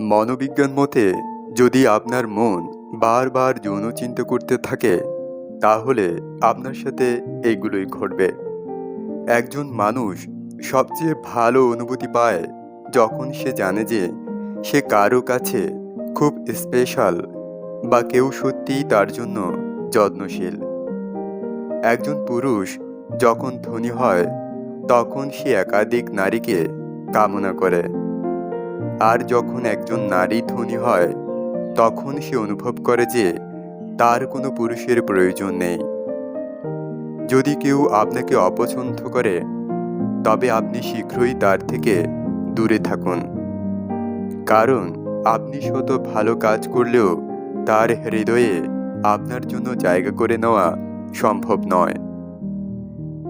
মনোবিজ্ঞান মতে, যদি আপনার মন বারবার যৌন চিন্তা করতে থাকে, তাহলে আপনার সাথে এগুলোই ঘটবে। একজন মানুষ সবচেয়ে ভালো অনুভূতি পায় যখন সে জানে যে, সে কারও কাছে খুব স্পেশাল বা কেউ সত্যিই তার জন্য যত্নশীল। একজন পুরুষ যখন ধনী হয়, তখন সে একাধিক নারীকে কামনা করে। আর যখন একজন নারী ধনী হয়, তখন সে অনুভব করে যে তার কোনো পুরুষের প্রয়োজন নেই। যদি কেউ আপনাকে অপছন্দ করে, তবে আপনি শীঘ্রই তার থেকে দূরে থাকুন। কারণ আপনি শত ভালো কাজ করলেও তার হৃদয়ে আপনার জন্য জায়গা করে নেওয়া সম্ভব নয়।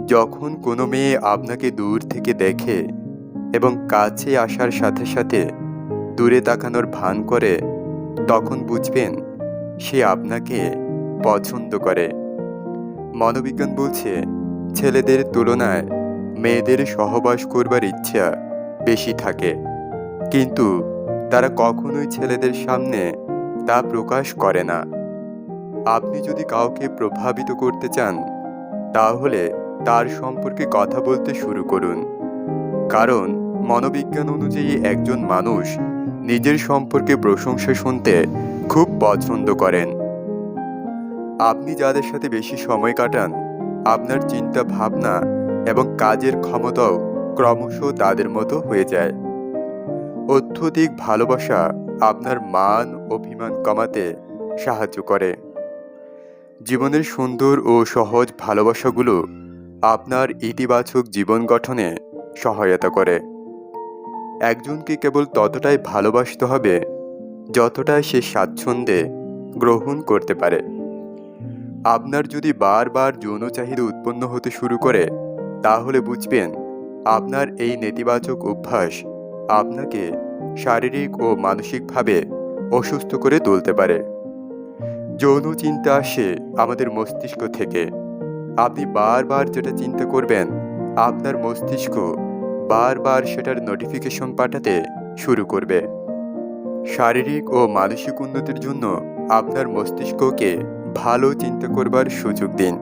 যখন কোনো মেয়ে আপনাকে দূর থেকে দেখে এবং কাছে আসার সাথে সাথে দূরে তাকানোর ভান করে তখন বুঝবেন সে আপনাকে পছন্দ করে। মনোবিজ্ঞান বলছে, ছেলেদের তুলনায় মেয়েদের সহবাস করবার ইচ্ছা বেশি থাকে। কিন্তু তারা কখনোই ছেলেদের সামনে তা প্রকাশ করে না। আপনি যদি কাউকে প্রভাবিত করতে চান, তাহলে তার সম্পর্কে কথা বলতে শুরু করুন। কারণ মনোবিজ্ঞান অনুযায়ী একজন মানুষ নিজের সম্পর্কে প্রশংসা শুনতে খুব পছন্দ করেন। আপনি যাদের সাথে বেশি সময় কাটান, আপনার চিন্তা ভাবনা এবং কাজের ক্ষমতাও ক্রমশ তাদের মতো হয়ে যায়। অত্যধিক ভালোবাসা আপনার মান, অভিমান কমাতে সাহায্য করে। জীবনের সুন্দর ও সহজ ভালোবাসাগুলো আপনার ইতিবাচক জীবন গঠনে সহায়তা করে। একজনকে কেবল ততটাই ভালোবাসতে হবে, যতটাই সে স্বাচ্ছন্দ্যে গ্রহণ করতে পারে। আপনার যদি বারবার যৌন চাহিদা উৎপন্ন হতে শুরু করে, তাহলে বুঝবেন আপনার এই নেতিবাচক অভ্যাস আপনাকে শারীরিক ও মানসিকভাবে অসুস্থ করে তুলতে পারে। যৌন চিন্তা আসে আমাদের মস্তিষ্ক থেকে। আপনি বারবার যেটা চিন্তা করবেন, আপনার মস্তিষ্ক বারবার সেটার নোটিফিকেশন পাঠাতে শুরু করবে। শারীরিক ও মানসিক উন্নতির জন্য আপনার মস্তিষ্ককে ভালো চিন্তা করবার সুযোগ দিন।